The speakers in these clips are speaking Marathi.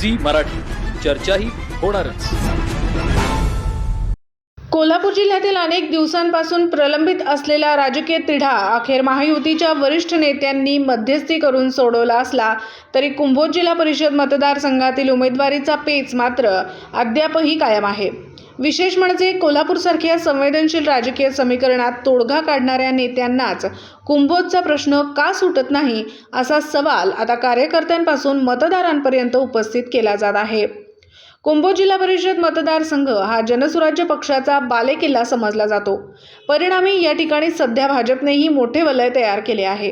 झी मराठी. चर्चाही होणारच. कोल्हापूर जिल्ह्यातील अनेक दिवसांपासून प्रलंबित असलेला राजकीय तिढा अखेर महायुतीच्या वरिष्ठ नेत्यांनी मध्यस्थी करून सोडवला असला तरी कुंभोज जिल्हा परिषद मतदारसंघातील उमेदवारीचा पेच मात्र अद्यापही कायम आहे. विशेष म्हणजे कोल्हापूरसारख्या संवेदनशील राजकीय समीकरणात तोडगा काढणाऱ्या नेत्यांनाच कुंभोजचा प्रश्न का सुटत नाही असा सवाल आता कार्यकर्त्यांपासून मतदारांपर्यंत उपस्थित केला जात आहे. कुंभोज जिल्हा परिषद मतदारसंघ हा जनसुराज्य पक्षाचा बालेकिल्ला समजला जातो. परिणामी या ठिकाणी सध्या भाजपनेही मोठे वलय तयार केले आहे.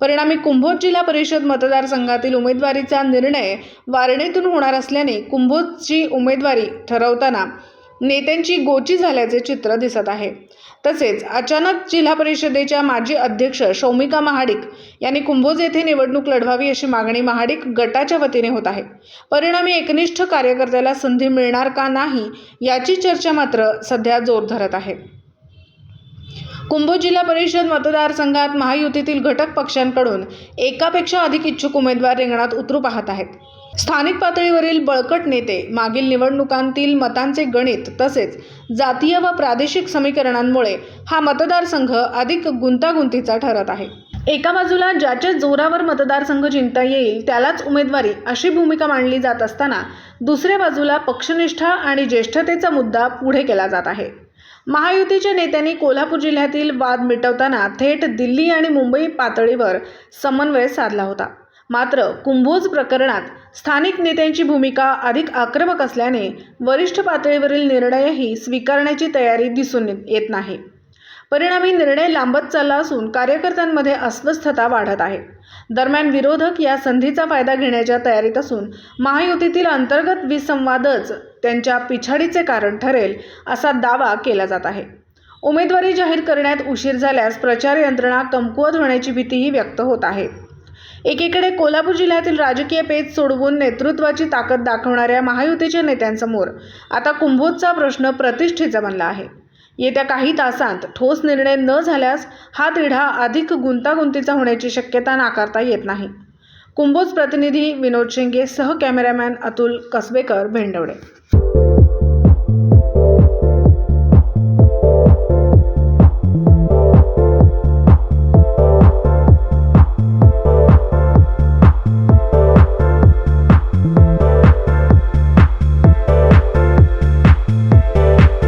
परिणामी कुंभोज जिल्हा परिषद मतदारसंघातील उमेदवारीचा निर्णय वारणेतून होणार असल्याने कुंभोजची उमेदवारी ठरवताना नेत्यांची गोची झाल्याचे चित्र दिसत आहे. तसेच अचानक जिल्हा परिषदेच्या माजी अध्यक्ष शौमिका महाडिक यांनी कुंभोज येथे निवडणूक लढवावी अशी मागणी महाडिक गटाच्या वतीने होत आहे. परिणामी एकनिष्ठ कार्यकर्त्याला संधी मिळणार का नाही याची चर्चा मात्र सध्या जोर धरत आहे. कुंभोज जिल्हा परिषद मतदारसंघात महायुतीतील घटक पक्षांकडून एकापेक्षा अधिक इच्छुक उमेदवार रिंगणात उतरू पाहत आहेत. स्थानिक पातळीवरील बळकट नेते मागील निवडणुकांतील मतांचे गणित तसेच जातीय व प्रादेशिक समीकरणांमुळे हा मतदारसंघ अधिक गुंतागुंतीचा ठरत आहे. एका बाजूला ज्याच्या जोरावर मतदारसंघ जिंकता येईल त्यालाच उमेदवारी अशी भूमिका मांडली जात असताना दुसऱ्या बाजूला पक्षनिष्ठा आणि ज्येष्ठतेचा मुद्दा पुढे केला जात आहे. महायुतीच्या नेत्यांनी कोल्हापूर जिल्ह्यातील वाद मिटवताना थेट दिल्ली आणि मुंबई पातळीवर समन्वय साधला होता. मात्र कुंभोज प्रकरणात स्थानिक नेत्यांची भूमिका अधिक आक्रमक असल्याने वरिष्ठ पातळीवरील निर्णयही स्वीकारण्याची तयारी दिसून येत नाही. परिणामी निर्णय लांबत चालला असून कार्यकर्त्यांमध्ये अस्वस्थता वाढत आहे. दरम्यान विरोधक या संधीचा फायदा घेण्याच्या तयारीत असून महायुतीतील अंतर्गत विसंवादच त्यांच्या पिछाडीचे कारण ठरेल असा दावा केला जात आहे. उमेदवारी जाहीर करण्यात उशीर झाल्यास प्रचार यंत्रणा कमकुवत होण्याची भीतीही व्यक्त होत आहे. एकीकडे कोल्हापूर जिल्ह्यातील राजकीय पेच सोडवून नेतृत्वाची ताकद दाखवणाऱ्या महायुतीच्या नेत्यांसमोर आता कुंभोजचा प्रश्न प्रतिष्ठेचा बनला आहे. येत्या काही तासांत ठोस निर्णय न झाल्यास हा तिढा अधिक गुंतागुंतीचा होण्याची शक्यता नाकारता येत नाही. कुंभोज प्रतिनिधी विनोद शिंगे सह कॅमेरामॅन अतुल कसबेकर भेंडवडे.